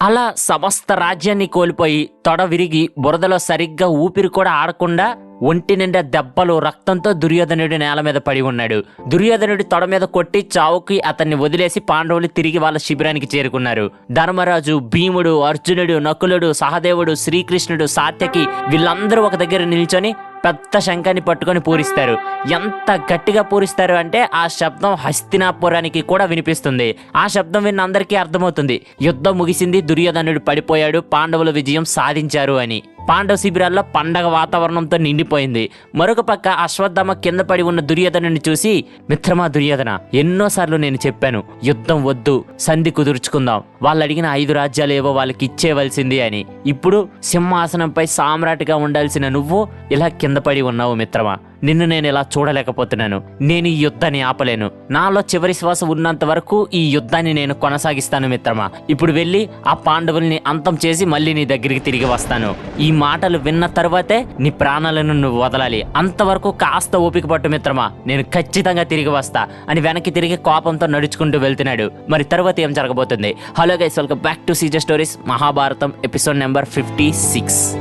అలా సమస్త రాజ్యాన్ని కోల్పోయి తొడ విరిగి బురదలో సరిగ్గా ఊపిరి కూడా ఆడకుండా ఒంటి నిండా దెబ్బలు రక్తంతో దుర్యోధనుడి నేల మీద పడి ఉన్నాడు. దుర్యోధనుడి తొడ మీద కొట్టి చావుకి అతన్ని వదిలేసి పాండవులు తిరిగి వాళ్ళ శిబిరానికి చేరుకున్నారు. ధర్మరాజు భీముడు అర్జునుడు నకులుడు సహదేవుడు శ్రీకృష్ణుడు సాత్యకి వీళ్ళందరూ ఒక దగ్గర నిల్చొని పెద్ద శంఖాన్ని పట్టుకొని పూరిస్తారు. ఎంత గట్టిగా పూరిస్తారు అంటే ఆ శబ్దం హస్తినాపురానికి కూడా వినిపిస్తుంది. ఆ శబ్దం విన్న అందరికీ అర్థమవుతుంది. యుద్ధం ముగిసింది దుర్యోధనుడు పడిపోయాడు పాండవుల విజయం సాధించారు అని. పాండవ శిబిరాల్లో పండగ వాతావరణంతో నిండిపోయింది. మరొక పక్క అశ్వత్థామ కింద పడి ఉన్న దుర్యోధనుని చూసి మిత్రమా దుర్యోధన ఎన్నోసార్లు నేను చెప్పాను యుద్ధం వద్దు సంధి కుదుర్చుకుందాం. వాళ్ళు అడిగిన ఐదు రాజ్యాలు ఏవో వాళ్ళకి ఇచ్చేవలసింది అని. ఇప్పుడు సింహాసనంపై సామ్రాట్గా ఉండాల్సిన నువ్వు ఇలా కింద పడి ఉన్నావు మిత్రమా. నిన్ను నేను ఇలా చూడలేకపోతున్నాను. నేను ఈ యుద్ధాన్ని ఆపలేను. నాలో చివరి శ్వాస ఉన్నంత వరకు ఈ యుద్ధాన్ని నేను కొనసాగిస్తాను మిత్రమా. ఇప్పుడు వెళ్ళి ఆ పాండవుల్ని అంతం చేసి మళ్ళీ నీ దగ్గరికి తిరిగి వస్తాను. ఈ మాటలు విన్న తర్వాతే నీ ప్రాణాలను నువ్వు వదలాలి. అంతవరకు కాస్త ఓపిక పట్టు మిత్రమా. నేను ఖచ్చితంగా తిరిగి వస్తా. అని వెనక్కి తిరిగి కోపంతో నడుచుకుంటూ వెళ్తున్నాడు. మరి తర్వాత ఏం జరగబోతుంది? Hello guys welcome back to Caesar stories Mahabharatam episode number fifty six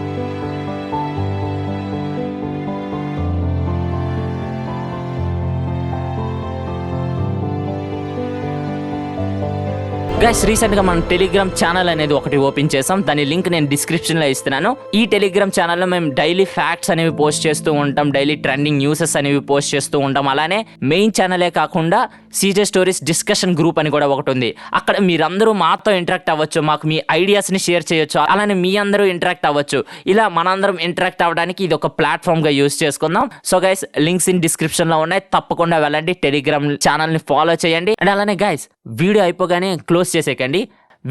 guys రీసెంట్గా మనం టెలిగ్రామ్ ఛానల్ అనేది ఒకటి ఓపెన్ చేసాం దాని లింక్ నేను డిస్క్రిప్షన్లో ఇస్తున్నాను. ఈ టెలిగ్రామ్ ఛానల్లో మేము డైలీ ఫ్యాక్ట్స్ అనేవి పోస్ట్ చేస్తూ ఉంటాం. డైలీ ట్రెండింగ్ న్యూసెస్ అనేవి పోస్ట్ చేస్తూ ఉంటాం. అలానే మెయిన్ ఛానలే కాకుండా సీజే స్టోరీస్ డిస్కషన్ గ్రూప్ అని కూడా ఒకటి ఉంది. అక్కడ మీరందరూ మాతో ఇంటరాక్ట్ అవ్వచ్చు మాకు మీ ఐడియాస్ని షేర్ చేయొచ్చు అలానే మీ అందరూ ఇంటరాక్ట్ అవ్వచ్చు. ఇలా మనందరం ఇంటరాక్ట్ అవ్వడానికి ఇది ఒక ప్లాట్ఫామ్గా యూస్ చేసుకుందాం. సో గైస్ లింక్స్ ఇన్ డిస్క్రిప్షన్లో ఉన్నాయి. తప్పకుండా వెళ్ళండి టెలిగ్రామ్ ఛానల్ని ఫాలో చేయండి. అండ్ అలానే గైస్ వీడియో అయిపోగానే క్లోజ్ చేసేయకండి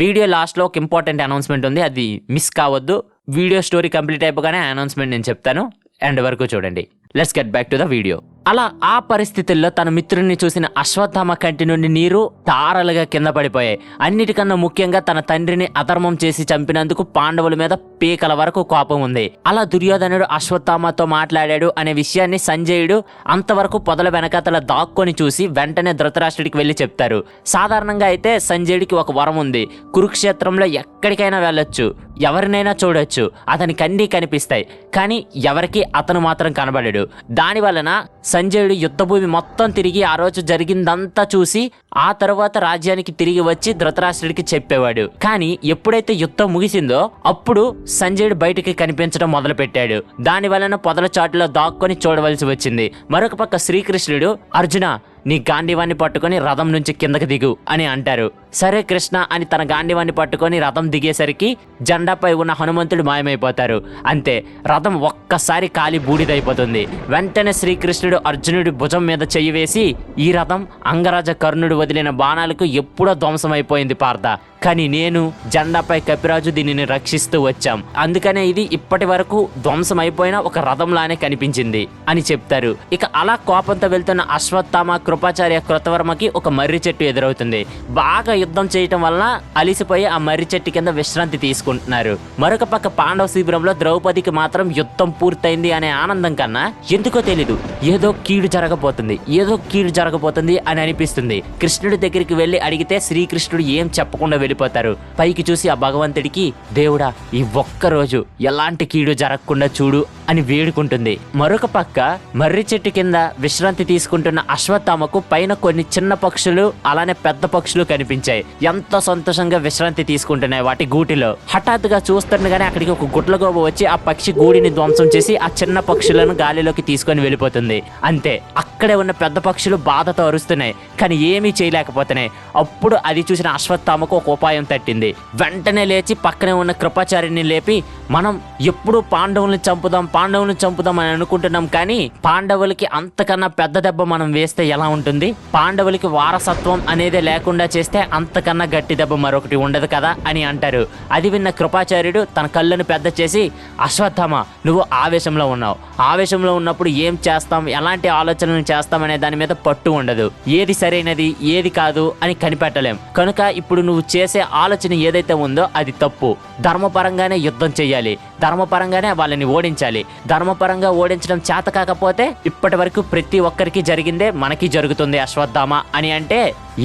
వీడియో లాస్ట్లో ఒక ఇంపార్టెంట్ అనౌన్స్మెంట్ ఉంది. అది మిస్ కావద్దు. వీడియో స్టోరీ కంప్లీట్ అయిపోగానే అనౌన్స్మెంట్ నేను చెప్తాను. అండ్ వరకు చూడండి. Let's get back to the video. అలా ఆ పరిస్థితుల్లో తన మిత్రుడిని చూసిన అశ్వత్థామ కంటి నుండి నీరు తారలుగా కింద పడిపోయాయి. అన్నిటికన్నా ముఖ్యంగా తన తండ్రిని అధర్మం చేసి చంపినందుకు పాండవుల మీద పీకల వరకు కోపం ఉంది. అలా దుర్యోధనుడు అశ్వత్థామతో మాట్లాడాడు అనే విషయాన్ని సంజయుడు అంతవరకు పొదల వెనకాతల దాక్కొని చూసి వెంటనే ధృతరాష్ట్రుడికి వెళ్ళి చెప్తారు. సాధారణంగా అయితే సంజయుడికి ఒక వరం ఉంది. కురుక్షేత్రంలో ఎక్కడికైనా వెళ్ళొచ్చు. ఎవరినైనా చూడొచ్చు. అతని కన్నీ కనిపిస్తాయి. కానీ ఎవరికి అతను మాత్రం కనబడడు. దాని వలన సంజయుడు యుద్ధభూమి మొత్తం తిరిగి ఆ రోజు జరిగిందంతా చూసి ఆ తర్వాత రాజ్యానికి తిరిగి వచ్చి ధృతరాష్ట్రుడికి చెప్పేవాడు. కానీ ఎప్పుడైతే యుద్ధం ముగిసిందో అప్పుడు సంజయుడు బయటికి కనిపించడం మొదలుపెట్టాడు. దాని వలన పొదల చాటులో దాక్కొని చూడవలసి వచ్చింది. మరొక పక్క శ్రీకృష్ణుడు అర్జున నీ గాంధీవాన్ని పట్టుకొని రథం నుంచి కిందకి దిగు అని అంటారు. సరే కృష్ణ అని తన గాంధీవాన్ని పట్టుకొని రథం దిగేసరికి జెండాపై ఉన్న హనుమంతుడు మాయమైపోతారు. అంతే రథం ఒక్కసారి కాలి బూడిదైపోతుంది. వెంటనే శ్రీకృష్ణుడు అర్జునుడి భుజం మీద చెయ్యి వేసి ఈ రథం అంగరాజ కర్ణుడు వదిలిన బాణాలకు ఎప్పుడో ధ్వంసమైపోయింది పార్థ. కానీ నేను జెండాపై కపిరాజు దీనిని రక్షిస్తూ వచ్చాం. అందుకనే ఇది ఇప్పటి వరకు ధ్వంసం అయిపోయిన ఒక రథంలానే కనిపించింది అని చెప్తారు. ఇక అలా కోపంతో వెళ్తున్న అశ్వత్థామ కృపాచార్య కృతవర్మకి ఒక మర్రి చెట్టు ఎదురవుతుంది. బాగా యుద్ధం చేయటం వలన అలిసిపోయి ఆ మర్రి చెట్టు కింద విశ్రాంతి తీసుకుంటున్నారు. మరొక పక్క పాండవ శిబిరంలో ద్రౌపదికి మాత్రం యుద్ధం పూర్తయింది అనే ఆనందం కన్నా ఎందుకో తెలీదు. ఏదో కీడు జరగబోతుంది. ఏదో కీడు జరగబోతుంది అని అనిపిస్తుంది. కృష్ణుడి దగ్గరికి వెళ్ళి అడిగితే శ్రీకృష్ణుడు ఏం చెప్పకుండా వెళ్ళిపోతారు. పైకి చూసి ఆ భగవంతుడికి దేవుడా ఈ ఒక్క రోజు ఎలాంటి కీడు జరగకుండా చూడు అని వేడుకుంటుంది. మరొక పక్క మర్రి చెట్టు కింద విశ్రాంతి తీసుకుంటున్న అశ్వత్థామ ఆమెకు పైన కొన్ని చిన్న పక్షులు అలానే పెద్ద పక్షులు కనిపించాయి. ఎంతో సంతోషంగా విశ్రాంతి తీసుకుంటున్నాయి వాటి గూటిలో. హఠాత్తుగా చూస్తుండగానే అక్కడికి ఒక గుడ్లగోబ వచ్చి ఆ పక్షి గూడిని ధ్వంసం చేసి ఆ చిన్న పక్షులను గాలిలోకి తీసుకొని వెళ్ళిపోతుంది. అంతే అక్కడే ఉన్న పెద్ద పక్షులు బాధతో అరుస్తున్నాయి కానీ ఏమీ చేయలేకపోతున్నాయి. అప్పుడు అది చూసిన అశ్వత్థామకు ఒక ఉపాయం తట్టింది. వెంటనే లేచి పక్కనే ఉన్న కృపాచార్యుని లేపి మనం ఎప్పుడు పాండవుల్ని చంపుదాం పాండవుల్ని చంపుదాం అని అనుకుంటున్నాం కానీ పాండవులకి అంతకన్నా పెద్ద దెబ్బ మనం వేస్తే ఎలా ఉంటుంది. పాండవులకి వారసత్వం అనేది లేకుండా చేస్తే అంతకన్నా గట్టి దెబ్బ మరొకటి ఉండదు కదా అని అంటారు. అది విన్న కృపాచార్యుడు తన కళ్ళను పెద్ద చేసి అశ్వత్థమ నువ్వు ఆవేశంలో ఉన్నావు. ఆవేశంలో ఉన్నప్పుడు ఏం చేస్తాం? ఎలాంటి ఆలోచనలు చేస్తాం? అనే దాని మీద పట్టు ఉండదు. ఏది సరైనది ఏది కాదు అని కనిపెట్టలేం. కనుక ఇప్పుడు నువ్వు చేసే ఆలోచన ఏదైతే ఉందో అది తప్పు. ధర్మపరంగానే యుద్ధం చేయాలి ధర్మపరంగానే వాళ్ళని ఓడించాలి. ధర్మపరంగా ఓడించడం చేత కాకపోతే ఇప్పటి వరకు ప్రతి ఒక్కరికి జరిగిందే మనకి జరుగుతుంది అశ్వత్థామ అని అంటే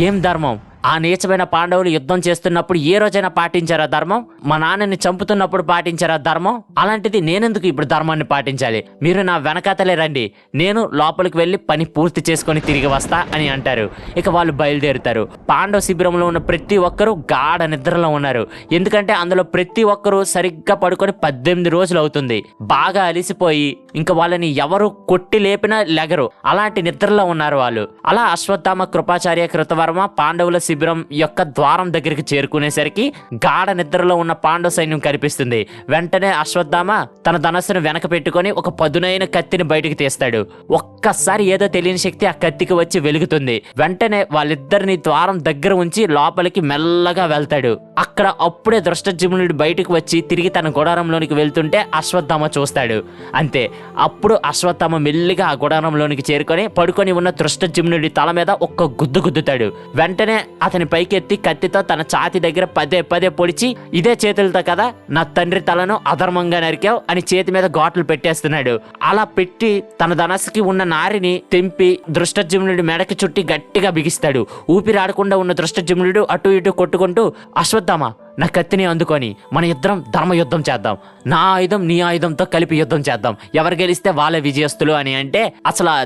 ఏం ధర్మం? ఆ నీచమైన పాండవులు యుద్ధం చేస్తున్నప్పుడు ఏ రోజైనా పాటించారా ధర్మం? మా నాన్నని చంపుతున్నప్పుడు పాటించారా ధర్మం? అలాంటిది నేనెందుకు ఇప్పుడు ధర్మాన్ని పాటించాలి? మీరు నా వెనకాతలే రండి. నేను లోపలికి వెళ్ళి పని పూర్తి చేసుకొని తిరిగి వస్తా అని అంటారు. ఇక వాళ్ళు బయలుదేరుతారు. పాండవ శిబిరంలో ఉన్న ప్రతి ఒక్కరూ గాఢ నిద్రలో ఉన్నారు. ఎందుకంటే అందులో ప్రతి ఒక్కరూ సరిగ్గా పడుకొని పద్దెనిమిది రోజులు అవుతుంది. బాగా అలిసిపోయి ఇంకా వాళ్ళని ఎవరు కొట్టి లేపినా లెగరు. అలాంటి నిద్రలో ఉన్నారు వాళ్ళు. అలా అశ్వత్థామ కృపాచార్య కృతవర్మ పాండవుల శిబిరం యొక్క ద్వారం దగ్గరికి చేరుకునేసరికి గాఢ నిద్రలో ఉన్న పాండవ సైన్యం కనిపిస్తుంది. వెంటనే అశ్వత్థామ తన ధనస్సును వెనక పెట్టుకొని ఒక పదునైన కత్తిని బయటికి తీస్తాడు. ఒక్కసారి ఏదో తెలియని శక్తి ఆ కత్తికి వచ్చి వెలుగుతుంది. వెంటనే వాళ్ళిద్దరిని ద్వారం దగ్గర ఉంచి లోపలికి మెల్లగా వెళ్తాడు. అక్కడ అప్పుడే దృష్టజిమ్నుడు బయటకు వచ్చి తిరిగి తన గుడారంలోనికి వెళ్తుంటే అశ్వత్థామ చూస్తాడు. అంతే అప్పుడు అశ్వత్థామ మెల్లిగా ఆ గుడారంలోనికి చేరుకొని పడుకొని ఉన్న దృష్టజిమ్నుడి తల మీద ఒక్క గుద్దు గుద్దుతాడు. వెంటనే అతని పైకెత్తి కత్తితో తన ఛాతి దగ్గర పదే పదే పొడిచి ఇదే చేతులతో కదా నా తండ్రి తలను అధర్మంగా నరికావు అని చేతి మీద ఘాట్లు పెట్టేస్తున్నాడు. అలా పెట్టి తన ధనస్సుకి ఉన్న నారిని తెంపి దృష్టజుమ్నుడి మెడకి చుట్టి గట్టిగా బిగిస్తాడు. ఊపిరాడకుండా ఉన్న దృష్టజుమ్నుడు అటు ఇటు కొట్టుకుంటూ అశ్వత్థామ నా కత్తిని అందుకొని మన ఇద్దరం ధర్మ యుద్ధం చేద్దాం. నా ఆయుధం నీ ఆయుధంతో కలిపి యుద్ధం చేద్దాం. ఎవరు గెలిస్తే వాళ్ళే విజయస్తులు అని అంటే అసలు ఆ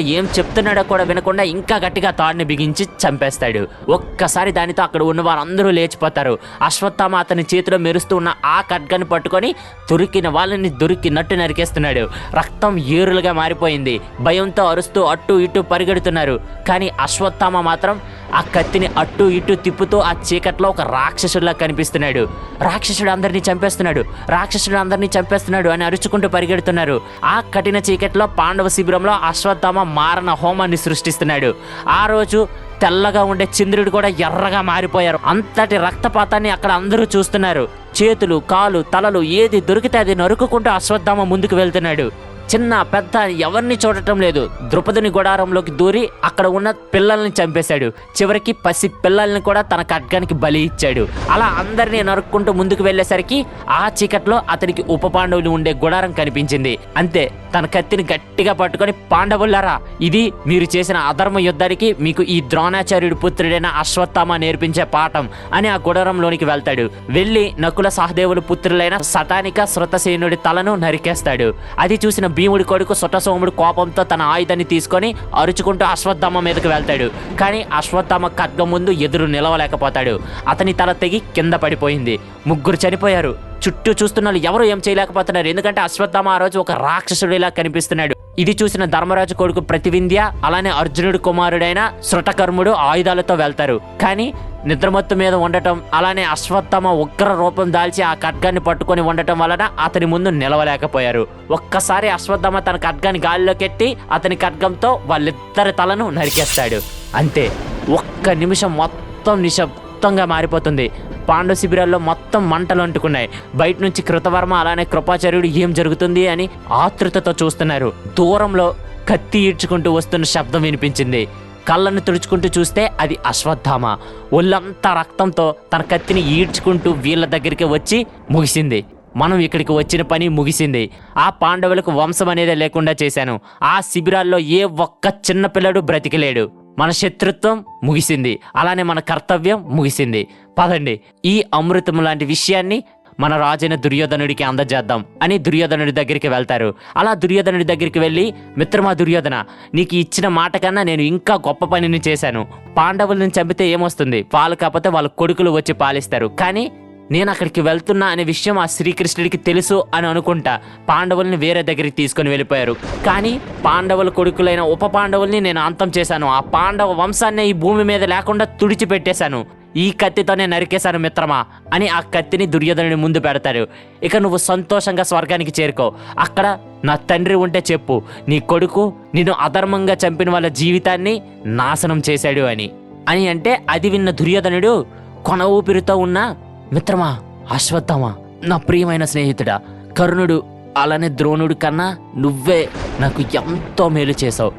ఏం చెప్తున్నాడో కూడా వినకుండా ఇంకా గట్టిగా తాడిని బిగించి చంపేస్తాడు. ఒక్కసారి దానితో అక్కడ ఉన్న వారందరూ లేచిపోతారు. అశ్వత్థామ అతని చేతిలో మెరుస్తూ ఉన్న ఆ ఖడ్గాన్ని పట్టుకొని దొరికిన వాళ్ళని దొరికినట్టు నరికేస్తున్నాడు. రక్తం ఏరులుగా మారిపోయింది. భయంతో అరుస్తూ అటు ఇటు పరిగెడుతున్నారు. కానీ అశ్వత్థామ మాత్రం ఆ కత్తిని అటు ఇటు తిప్పుతూ ఆ చీకట్లో ఒక రాక్షసుడిలా కనిపిస్తున్నాడు. రాక్షసుడు అందరినీ చంపేస్తున్నాడు. రాక్షసుడు అందరినీ చంపేస్తున్నాడు అని అరుచుకుంటూ పరిగెడుతున్నారు. ఆ కఠిన చీకట్లో పాండవ శిబిరంలో అశ్వత్థామ మారణ హోమాన్ని సృష్టిస్తున్నాడు. ఆ రోజు తెల్లగా ఉండే చంద్రుడు కూడా ఎర్రగా మారిపోయారు. అంతటి రక్తపాతాన్ని అక్కడ అందరూ చూస్తున్నారు. చేతులు కాలు తలలు ఏది దొరికితే అది నరుకుకుంటూ అశ్వత్థామ ముందుకు వెళ్తున్నాడు. చిన్న పెద్ద ఎవరిని చూడటం లేదు. ద్రుపదుని గుడారంలోకి దూరి అక్కడ ఉన్న పిల్లల్ని చంపేశాడు. చివరికి పసి పిల్లల్ని కూడా తన ఖడ్గానికి బలి ఇచ్చాడు. అలా అందరినీ నరుక్కుంటూ ముందుకు వెళ్ళేసరికి ఆ చీకట్లో అతనికి ఉప పాండవులు ఉండే గుడారం కనిపించింది. అంతే తన కత్తిని గట్టిగా పట్టుకొని పాండవులారా ఇది మీరు చేసిన అధర్మ యుద్ధానికి మీకు ఈ ద్రోణాచార్యుడి పుత్రుడైన అశ్వత్థామ నేర్పించే పాఠం అని ఆ గుడారంలోనికి వెళ్తాడు. వెళ్ళి నకుల సహదేవుల పుత్రులైన సటానిక శృతసేనుడి తలను నరికేస్తాడు. అది చూసిన భీముడి కొడుకు సుటసోముడు కోపంతో తన ఆయుధాన్ని తీసుకొని అరుచుకుంటూ అశ్వత్థామ మీదకు వెళ్తాడు. కానీ అశ్వత్థామ ఖడ్గం ముందు ఎదురు నిలవలేకపోతాడు. అతని తల తెగి కింద పడిపోయింది. ముగ్గురు చనిపోయారు. చుట్టూ చూస్తున్న వాళ్ళు ఎవరు ఏం చేయలేకపోతున్నారు. ఎందుకంటే అశ్వత్థామ ఆ రోజు ఒక రాక్షసుడిలా కనిపిస్తున్నాడు. ఇది చూసిన ధర్మరాజు కొడుకు ప్రతివింధ్య అలానే అర్జునుడి కుమారుడైన శృటకర్ముడు ఆయుధాలతో వెళ్తారు. కానీ నిద్రమత్తు మీద ఉండటం అలానే అశ్వత్థమ ఉగ్ర రూపం దాల్చి ఆ ఖడ్గాన్ని పట్టుకొని ఉండటం వలన అతని ముందు నిలవలేకపోయారు. ఒక్కసారి అశ్వత్థమ తన ఖడ్గాన్ని గాలిలోకెట్టి అతని ఖడ్గంతో వాళ్ళిద్దరి తలను నరికేస్తాడు. అంతే. ఒక్క నిమిషం మొత్తం నిశ్శబ్దంగా మారిపోతుంది. పాండవ శిబిరాల్లో మొత్తం మంటలు అంటుకున్నాయి. బయట నుంచి కృతవర్మ అలానే కృపాచార్యుడు ఏం జరుగుతుంది అని ఆతృతతో చూస్తున్నారు. దూరంలో కత్తి ఈడ్చుకుంటూ వస్తున్న శబ్దం వినిపించింది. కళ్ళను తుడుచుకుంటూ చూస్తే అది అశ్వత్థామ. ఒళ్ళంతా రక్తంతో తన కత్తిని ఈడ్చుకుంటూ వీళ్ళ దగ్గరికి వచ్చి ముగిసింది. మనం ఇక్కడికి వచ్చిన పని ముగిసింది. ఆ పాండవులకు వంశం అనేది లేకుండా చేశాను. ఆ శిబిరాల్లో ఏ ఒక్క చిన్న బ్రతికిలేడు బ్రతికలేడు. మన శత్రుత్వం ముగిసింది. అలానే మన కర్తవ్యం ముగిసింది. పదండి ఈ అమృతం లాంటి విషయాన్ని మన రాజైన దుర్యోధనుడికి అందజేద్దాం అని దుర్యోధనుడి దగ్గరికి వెళ్తారు. అలా దుర్యోధనుడి దగ్గరికి వెళ్ళి మిత్రమా దుర్యోధన నీకు ఇచ్చిన మాట కన్నా నేను ఇంకా గొప్ప పనిని చేశాను. పాండవులను చంపితే ఏమొస్తుంది? పాలు కాకపోతే వాళ్ళ కొడుకులు వచ్చి పాలిస్తారు. కానీ నేను అక్కడికి వెళ్తున్నా అనే విషయం ఆ శ్రీకృష్ణుడికి తెలుసు అని అనుకుంటా. పాండవుల్ని వేరే దగ్గరికి తీసుకొని వెళ్ళిపోయారు. కానీ పాండవుల కొడుకులైన ఉప పాండవుల్ని నేను అంతం చేశాను. ఆ పాండవ వంశాన్ని ఈ భూమి మీద లేకుండా తుడిచిపెట్టేశాను. ఈ కత్తితోనే నరికేశాను మిత్రమా అని ఆ కత్తిని దుర్యోధనుడి ముందు పెడతారు. ఇక నువ్వు సంతోషంగా స్వర్గానికి చేరుకో. అక్కడ నా తండ్రి ఉంటే చెప్పు. నీ కొడుకు నిన్ను అధర్మంగా చంపిన వాళ్ళ జీవితాన్ని నాశనం చేశాడు అని. అని అంటే అది విన్న దుర్యోధనుడు కొన ఊపిరితో ఉన్న మిత్రమా అశ్వత్థమా నా ప్రియమైన స్నేహితుడా కరుణుడు అలానే ద్రోణుడు కన్నా నువ్వే నాకు ఎంతో మేలు చేసావు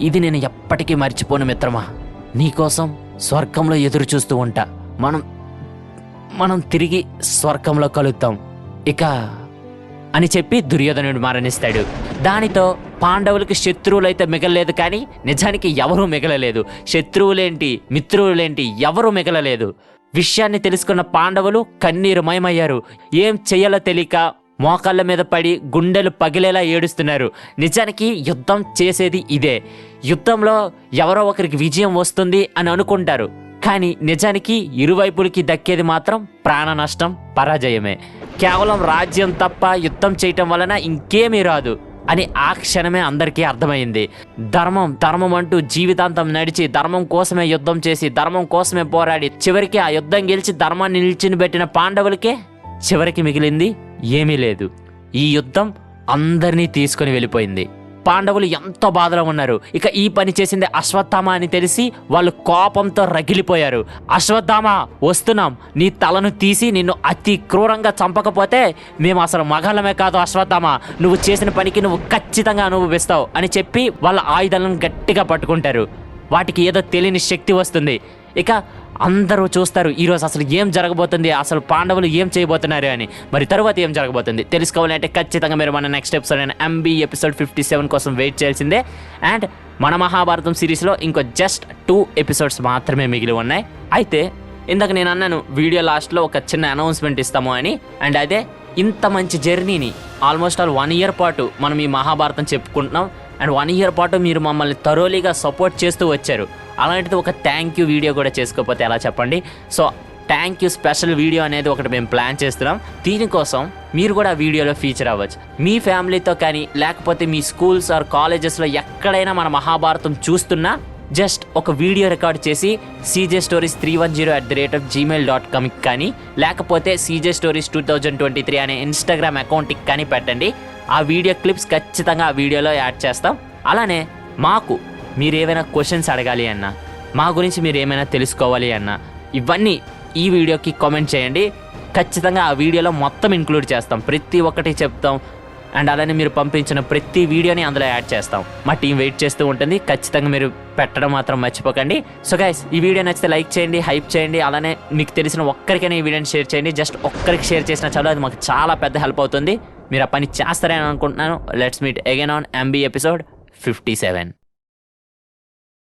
ఇది నేను ఎప్పటికీ మర్చిపోను మిత్రమా. నీకోసం స్వర్గంలో ఎదురు చూస్తూ ఉంటా. మనం మనం తిరిగి స్వర్గంలో కలుద్దాం. ఇక అని చెప్పి దుర్యోధనుడు మరణిస్తాడు దానితో పాండవులకి శత్రువులైతే మిగలలేదు కానీ నిజానికి ఎవరూ మిగలలేదు. శత్రువులేంటి మిత్రువులేంటి ఎవరూ మిగలలేదు. విషయాన్ని తెలుసుకున్న పాండవులు కన్నీరు మయమయ్యారు ఏం చెయ్యాలో తెలియక మోకాళ్ళ మీద పడి గుండెలు పగిలేలా ఏడుస్తున్నారు. నిజానికి యుద్ధం చేసేది ఇదే. యుద్ధంలో ఎవరో ఒకరికి విజయం వస్తుంది అని అనుకుంటారు. కానీ నిజానికి ఇరువైపులకి దక్కేది మాత్రం ప్రాణ నష్టం పరాజయమే. కేవలం రాజ్యం తప్ప యుద్ధం చేయటం వలన ఇంకేమీ రాదు. అని ఆ క్షణమే అందరికీ అర్థమైంది. ధర్మం ధర్మం అంటూ జీవితాంతం నడిచి ధర్మం కోసమే యుద్ధం చేసి ధర్మం కోసమే పోరాడి చివరికి ఆ యుద్ధం గెలిచి ధర్మాన్ని నిలిచిని పెట్టిన పాండవులకే చివరికి మిగిలింది ఏమీ లేదు. ఈ యుద్ధం అందరినీ తీసుకొని వెళ్ళిపోయింది. పాండవులు ఎంతో బాధలో ఉన్నారు. ఇక ఈ పని చేసింది అశ్వత్థామ అని తెలిసి వాళ్ళు కోపంతో రగిలిపోయారు. అశ్వత్థామ వస్తున్నాం. నీ తలను తీసి నిన్ను అతి క్రూరంగా చంపకపోతే మేము అసలు మగాళ్ళమే కాదు అశ్వత్థామ. నువ్వు చేసిన పనికి నువ్వు ఖచ్చితంగా అనుభవిస్తావు అని చెప్పి వాళ్ళ ఆయుధాలను గట్టిగా పట్టుకుంటారు. వాటికి ఏదో తెలియని శక్తి వస్తుంది. ఇక అందరూ చూస్తారు ఈరోజు అసలు ఏం జరగబోతుంది అసలు పాండవులు ఏం చేయబోతున్నారు అని. మరి తరువాత ఏం జరగబోతుంది? తెలుసుకోవాలంటే ఖచ్చితంగా మీరు మన నెక్స్ట్ ఎపిసోడ్ అయిన ఎంబీ ఎపిసోడ్ ఫిఫ్టీ సెవెన్ కోసం వెయిట్ చేయాల్సిందే. అండ్ మన మహాభారతం సిరీస్లో ఇంకో జస్ట్ టూ ఎపిసోడ్స్ మాత్రమే మిగిలి ఉన్నాయి. అయితే ఇందాక నేను అన్నాను వీడియో లాస్ట్లో ఒక చిన్న అనౌన్స్మెంట్ ఇస్తాము అని. అండ్ అదే ఇంత మంచి జర్నీని ఆల్మోస్ట్ ఆల్ వన్ ఇయర్ పాటు మనం ఈ మహాభారతం చెప్పుకుంటున్నాం. అండ్ వన్ ఇయర్ పాటు మీరు మమ్మల్ని తరోలీగా సపోర్ట్ చేస్తూ వచ్చారు. అలాంటిది ఒక థ్యాంక్ యూ వీడియో కూడా చేసుకోకపోతే ఎలా చెప్పండి? So thank you special video అనేది ఒకటి మేము ప్లాన్ చేస్తున్నాం. దీనికోసం మీరు కూడా ఆ వీడియోలో ఫీచర్ అవ్వచ్చు. మీ ఫ్యామిలీతో కానీ లేకపోతే మీ స్కూల్స్ ఆర్ కాలేజెస్లో ఎక్కడైనా మన మహాభారతం చూస్తున్నా జస్ట్ ఒక వీడియో రికార్డ్ చేసి CJ stories three one zero at the rate of Gmail dot కామ్కి కానీ లేకపోతే CJ stories two thousand twenty three అనే ఇన్స్టాగ్రామ్ అకౌంట్కి కానీ పెట్టండి. ఆ వీడియో క్లిప్స్ ఖచ్చితంగా ఆ వీడియోలో యాడ్ చేస్తాం. అలానే మాకు మీరు ఏమైనా క్వశ్చన్స్ అడగాలి అన్నా మా గురించి మీరు ఏమైనా తెలుసుకోవాలి అన్నా ఇవన్నీ ఈ వీడియోకి కామెంట్ చేయండి. ఖచ్చితంగా ఆ వీడియోలో మొత్తం ఇంక్లూడ్ చేస్తాం. ప్రతి ఒక్కటి చెప్తాం. అండ్ అలానే మీరు పంపించిన ప్రతి వీడియోని అందులో యాడ్ చేస్తాం. మా టీం వెయిట్ చేస్తూ ఉంటుంది. ఖచ్చితంగా మీరు పెట్టడం మాత్రం మర్చిపోకండి. సో గైస్ ఈ వీడియో నచ్చితే లైక్ చేయండి హైప్ చేయండి. అలానే మీకు తెలిసిన ఒక్కరికైనా ఈ వీడియోని షేర్ చేయండి. జస్ట్ ఒక్కరికి షేర్ చేసిన చాలు. అది మాకు చాలా పెద్ద హెల్ప్ అవుతుంది. మీరు ఆ పని చేస్తారని అనుకుంటున్నాను. Let's meet again on MB episode fifty seven